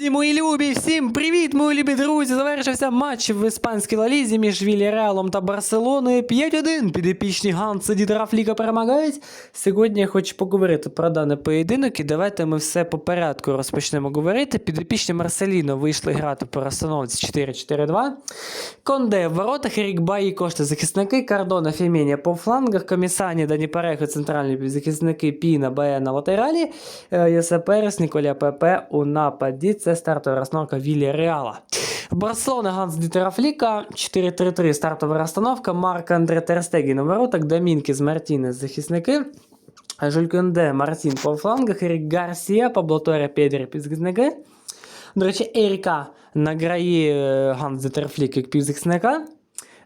Мої любі, всім привіт, мої любі друзі! Завершився матч в іспанській лалізі між Вільяреалом та Барселоною. 5-1. Підепічні Ганси Дідера Фліка перемагають. Сьогодні я хочу поговорити про даний поєдинок і давайте ми все по порядку розпочнемо говорити. Підепічні Марселіно вийшли грати по розстановці 4-4-2. Конде в воротах, Рік Баї, кошти захисники, Кардона, Фемінія по флангах, Комісані, Дані Парехо, центральні півзахисники, Піна, Бая на латералі, е, Єсе Перес, Ніколя Пепе у нападі. Це стартова розстановка Вілі Реала. Барселона Ганс Дітера Фліка, 4-3-3 стартова розстановка, Марк Андре Терстегі на воротах, Домінкіс, Мартінес захисники. Жюль Кюнде, Мартін по флангах, Ерік Гарсія, Пабло Торе, Педрі півзахисники. До речі, Еріка на граї Ганс Детерфлік як півзахисника.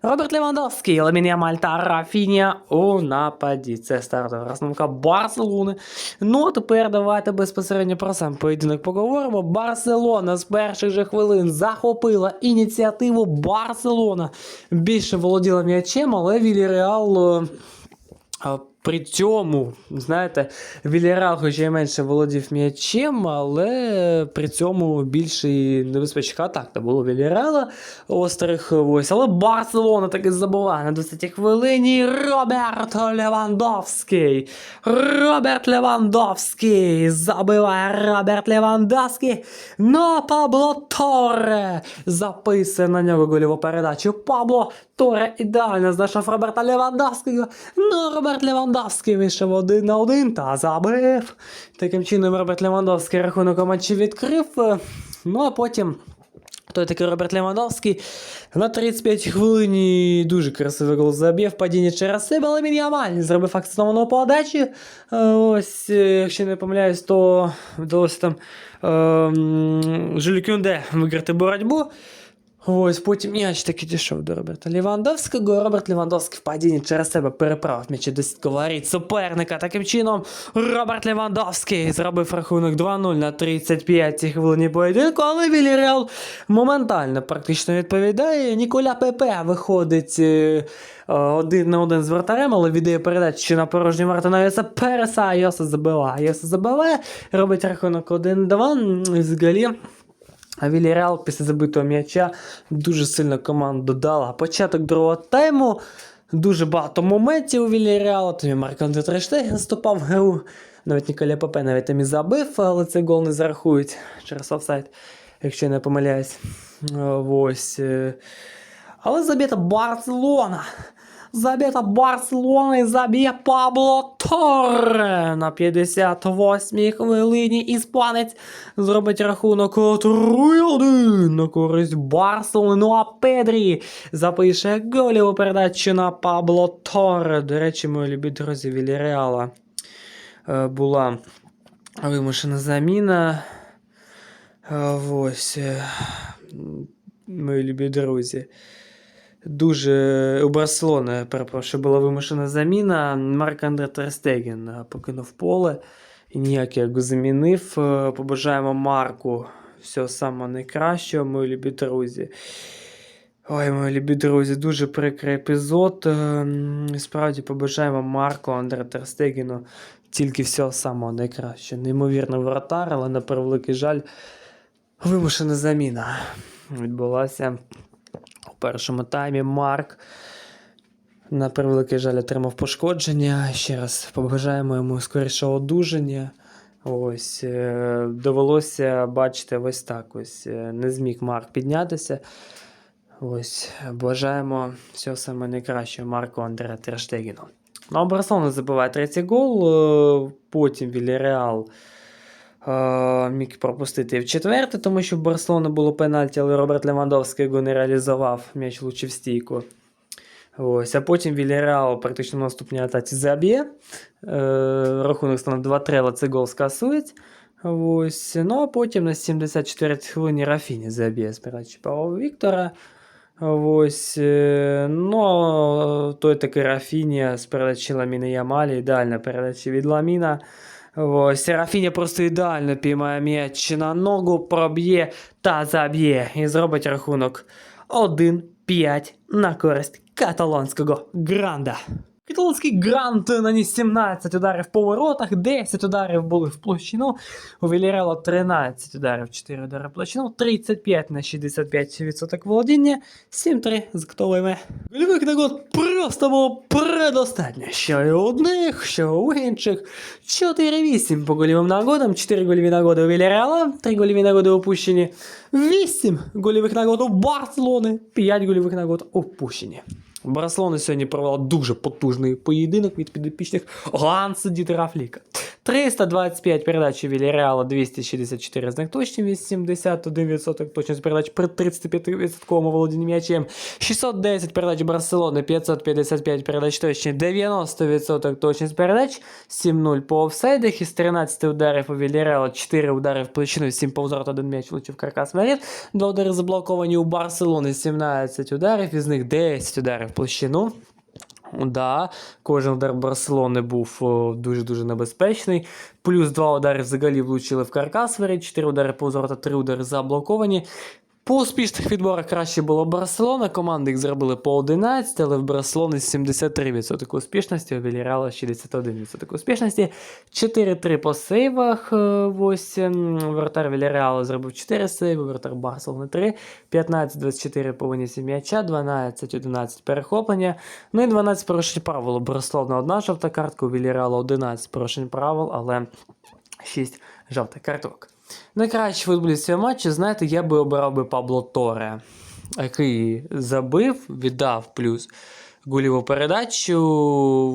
Роберт Левандовський, Ламінія Мальта, Рафінія у нападі. Це стартова розновка Барселони. Ну, а тепер давайте безпосередньо про сам поєдинок поговоримо. Барселона з перших же хвилин захопила ініціативу. Барселона більше володіла м'ячем, але Вілі е, а При цьому, знаєте, Вільярал, хоча й менше володів м'ячем, але при цьому більше і небезпечних атак та було Вільярала острих ось. Але Барселона таки забуває на 20 хвилині. Роберт Левандовський. Роберт Левандовський. Забиває Роберт Левандовський. На Пабло Торе. Записує на нього гольову передачу. Пабло Торе ідеально знайшов Роберта Левандовського. Ну, Роберт Левандовський вийшов один на один та забив. Таким чином Роберт Левандовський рахунок матчі відкрив. Ну а потім. Той такий Роберт Левандовський на 35 хвилині дуже красивий гол забив падіння через себе, але він Ямаль зробив акцентовану подачу. Е, Ось, е, якщо не помиляюсь, то вдалося там ем, Жюль Кюнде виграти боротьбу. Ось потім м'яч таки дійшов до Роберта Лівандовського. Роберт Лівандовський в падінні через себе переправив м'ячі до сітковаріт суперника. Таким чином, Роберт Лівандовський зробив рахунок 2-0 на 35-й хвилині поєдинку, але Вільяреал моментально практично відповідає. Ніколя Пепе виходить е, один на один з вратарем, але віддає передачу на порожні варта на Йоса Переса, а Йоса забиває. Йоса забиває, робить рахунок 1-2. І Взагалі. А Вільяреал після забитого м'яча дуже сильно команду дала. Початок другого тайму. Дуже багато моментів у Вільяреала. Тобі Марк Андре Трештеген вступав в гру. Навіть Ніколя Пепе навіть там і забив, але цей гол не зарахують через офсайд, якщо я не помиляюсь. Ось. е. Але забита Барселона. Забита Барселона і заб'є Пабло Торре на 58-й хвилині. Іспанець зробить рахунок 3-1 на користь Барселони. Ну а Педрі запише голіву передачу на Пабло Торре. До речі, мої любі друзі Вільяреала е, була вимушена заміна. Е, Ось. е, Мої любі друзі. Дуже у Барселони, перепрошую, була вимушена заміна. Марк Андре Терстеген е, покинув поле і ніяк його замінив. Е, Побажаємо Марку всього самого найкращого, мої любі друзі. Ой, мої любі друзі, дуже прикрий епізод. Е, Справді побажаємо Марку Андре Терстегіну тільки всього самого найкращого. Неймовірно воротар, але на превеликий жаль, вимушена заміна відбулася першому таймі. Марк на превеликий жаль отримав пошкодження. Ще раз побажаємо йому скорішого одужання. Ось е, довелося бачити ось так. Ось е, не зміг Марк піднятися. Ось бажаємо всього саме найкращого Марку Андре Терштегіну. Ну, Барселона забиває третій гол. е, Потім Вільяреал міг пропустити в четверте, тому що в Барселони було пенальті, але Роберт Левандовський його не реалізував, м'яч влучив в стійку. Ось, а потім Вільяреал практично на наступній атаці заб'є. Е, рахунок стане 2-3, але цей гол скасують. Ось. Ну а потім на 74 хвилині Рафіні заб'є з передачі Павла Віктора. Ось. е, Ну, той такий Рафіня з передачі Ламіни Ямалі. Ідеальна передача від Ламіна. Ось, Серафіня просто ідеально піймає м'яч на ногу, проб'є та заб'є. І зробить рахунок 1-5 на користь каталонського гранда. Каталонський грант наніс 17 ударів по воротах, 10 ударів були в площину. У Вільярела 13 ударів, 4 удари в площину, 35 на 65% володіння, 7-3 з готовими. Гольових нагод просто було предостатньо. Що і одних, що у інших. 4-8 по гольовим нагодам, 4 гольові нагоди у Вільярела, 3 гольові нагоди упущені, 8 гольових нагод у Барселони, 5 гольових нагод упущені. Барселона сьогодні провела дуже потужний поєдинок від підопічних Ганса Дітера Фліка. 325 передач у Вільяреала, 264 з них точні, 81% точність передач при 35% володінні м'ячем. 610 передач Барселони, 555 передач точні, 90% точність передач, 7-0 по офсайдах, із 13 ударів у Вільяреала, 4 удари в площину, 7 поворот, 1 м'яч влучив в каркас воріт, 2 удари заблоковані у Барселони, 17 ударів, із них 10 ударів в площину. Да, кожен удар Барселони був дуже-дуже небезпечний. Плюс два удари взагалі влучили в каркас воріт, 4 удари по зорота, 3 удари заблоковані. По успішних відборах краще було Барселона. Команди їх зробили по 11, але в Барселони 73% успішності, у Вільяреала 61% успішності. 4-3 по сейвах. е, Ось вратар Вільяреала зробив 4 сейви, вратар Барселони 3, 15-24 по винісі м'яча, 12-11 перехоплення. Ну і 12 порушень правил. У Барселони одна жовта картка, у Вільяреала 11 порушень правил, але 6 жовтих карток. Найкращий футболіст цього матчу, знаєте, я би обирав би Пабло Торе, який забив, віддав плюс гольову передачу.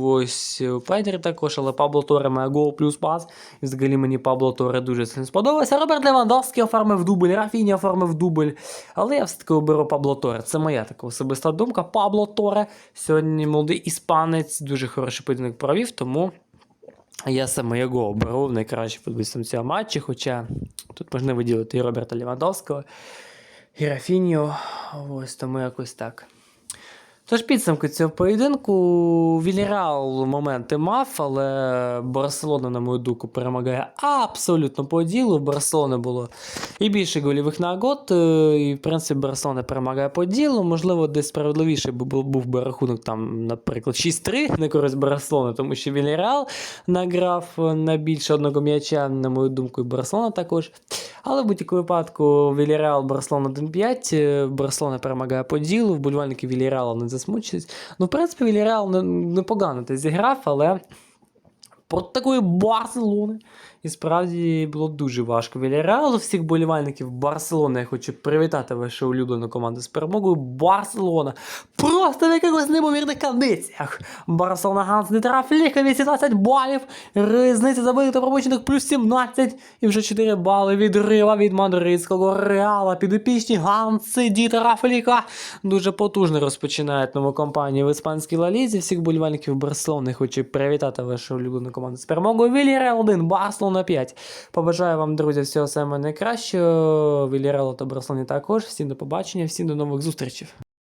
Ось у Пайдері також, але Пабло Торе має гол плюс пас. І взагалі мені Пабло Торе дуже сильно сподобався. Роберт Левандовський оформив дубль, Рафіні оформив дубль. Але я все-таки оберу Пабло Торе. Це моя така особиста думка. Пабло Торе. Сьогодні молодий іспанець, дуже хороший поєдинок провів, тому. Я саме його оберу найкращим футболістом цього матчу, хоча тут можна виділити і Роберта Лівандовського, і Рафіньо. Ось тому якось так. Тож підсумки цього поєдинку Вільяреал моменти мав, але Барселона, на мою думку, перемагає абсолютно по ділу. Барселони було і більше гольових нагод, е, і в принципі Барселона перемагає по ділу. Можливо, десь справедливіший був, би рахунок, там, наприклад, 6-3 на користь Барселони, тому що Вільяреал награв на більше одного м'яча, на мою думку, і Барселона також. Але в будь-якому випадку Вільяреал Барселона 1-5. е, Барселона перемагає по ділу, вболівальники Вільяреала не засмучують. Ну, в принципі, Вільяреал не- непогано ти зіграв, але проти такої Барселони. І справді було дуже важко. Вільяреалу всіх болівальників Барселони. Я хочу привітати вашу улюблену команду з перемогою. Барселона. Просто в якихось неймовірних кондиціях. Барселона Ганс не трафліка 18 балів. Різниця забитих та пропущених плюс 17. І вже 4 бали відрива від мадридського реала. Підопічні Ганси Дітера Фліка. Дуже потужно розпочинають нову кампанію в іспанській лалізі. Всіх болівальників Барселони хочу привітати вашу улюблену команду з перемогою. Вільяреал 1, Барселона 5. Побажаю вам, друзі, всього самого найкращого. Вілірало та Барселоні також. Всім до побачення, всім до нових зустрічей.